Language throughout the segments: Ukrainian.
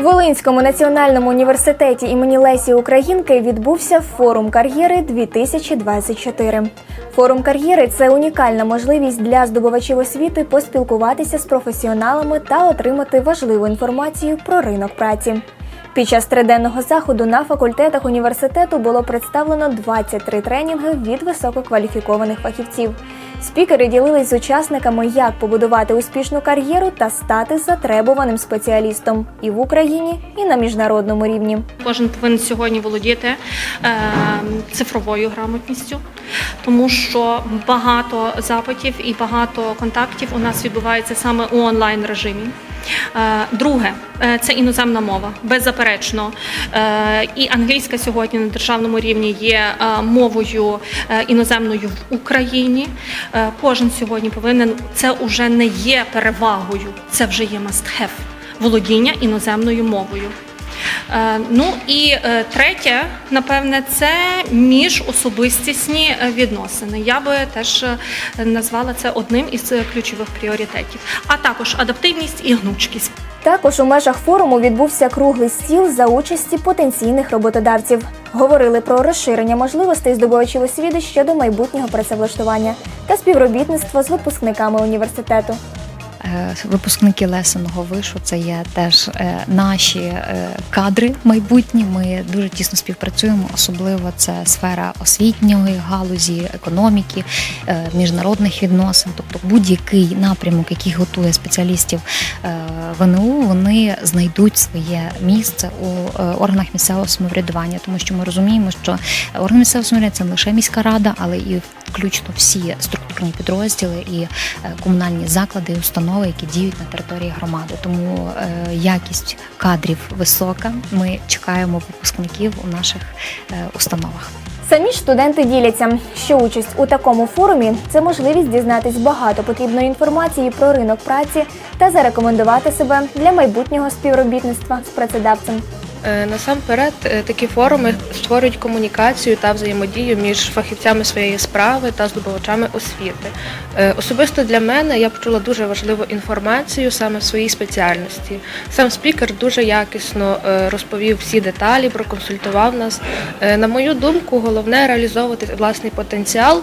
Волинському національному університеті імені Лесі Українки відбувся форум кар'єри 2024. Форум кар'єри це унікальна можливість для здобувачів освіти поспілкуватися з професіоналами та отримати важливу інформацію про ринок праці. Під час триденного заходу на факультетах університету було представлено 23 тренінги від висококваліфікованих фахівців. Спікери ділились з учасниками, як побудувати успішну кар'єру та стати затребуваним спеціалістом і в Україні, і на міжнародному рівні. Кожен повинен сьогодні володіти е, цифровою грамотністю, тому що багато запитів і багато контактів у нас відбувається саме у онлайн режимі. Е, Друге, е, це іноземна мова, беззаперечно. Е, І англійська сьогодні на державному рівні є мовою іноземною в Україні. Кожен сьогодні повинен це вже не є перевагою, це вже є must have – володіння іноземною мовою. Е, Ну і е, третє, напевне, це міжособистісні е, відносини. Я би теж назвала це одним із ключових пріоритетів, а також адаптивність і гнучкість. Також у межах форуму відбувся круглий стіл за участі потенційних роботодавців. Говорили про розширення можливостей здобувачів освіти щодо майбутнього працевлаштування та співробітництво з випускниками університету. Е, Випускники лесеного вишу це є теж е, наші е, кадри майбутні. Ми дуже тісно співпрацюємо, особливо це сфера освітньої галузі, економіки, міжнародних відносин. Тобто будь-який напрямок, який готує спеціалістів ВНУ, вони знайдуть своє місце у органах місцевого самоврядування, тому що ми розуміємо, що органи місцевого самоврядування це не лише міська рада, але і включно всі структурні підрозділи і е, комунальні заклади і установи, які діють на території громади. Тому е, якість кадрів висока. Ми чекаємо випускників у наших е, установах. Самі ж студенти діляться, що участь у такому форумі це можливість дізнатись багато потрібної інформації про ринок праці та зарекомендувати себе для майбутнього співробітництва з працедавцем. Е, Насамперед, е, такі форуми створюють комунікацію та взаємодію між фахівцями своєї справи та здобувачами освіти. Е, Особисто для мене я почула дуже важливу інформацію саме в своїй спеціальності. Сам спікер дуже якісно розповів всі деталі, проконсультував нас. На мою думку, головне реалізовувати власний потенціал.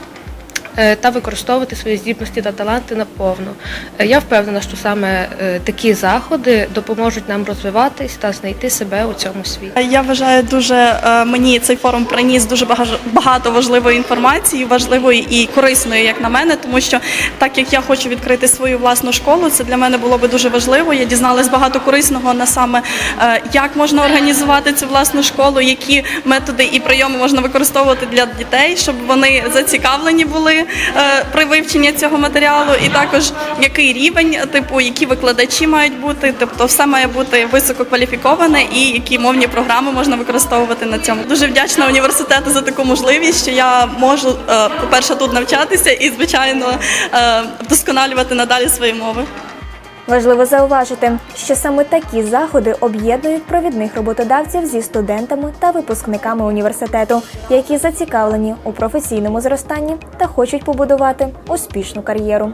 Е, Та використовувати свої здібності та таланти наповну. Е, Я впевнена, що саме е, такі заходи допоможуть нам розвиватись та знайти себе у цьому світі. Я вважаю, дуже мені цей форум приніс дуже багато важливої інформації, важливої і корисної, як на мене, тому що так як я хочу відкрити свою власну школу, це для мене було би дуже важливо. Я дізналась багато корисного на саме як можна організувати цю власну школу, які методи і прийоми можна використовувати для дітей, щоб вони зацікавлені були при вивченні цього матеріалу, і також який рівень, типу, які викладачі мають бути, тобто все має бути висококваліфіковане і які мовні програми можна використовувати на цьому. Дуже вдячна університету за таку можливість, що я можу, е, по-перше, тут навчатися і, звичайно, е, вдосконалювати надалі свої мови. Важливо зауважити, що саме такі заходи об'єднують провідних роботодавців зі студентами та випускниками університету, які зацікавлені у професійному зростанні та хочуть побудувати успішну кар'єру.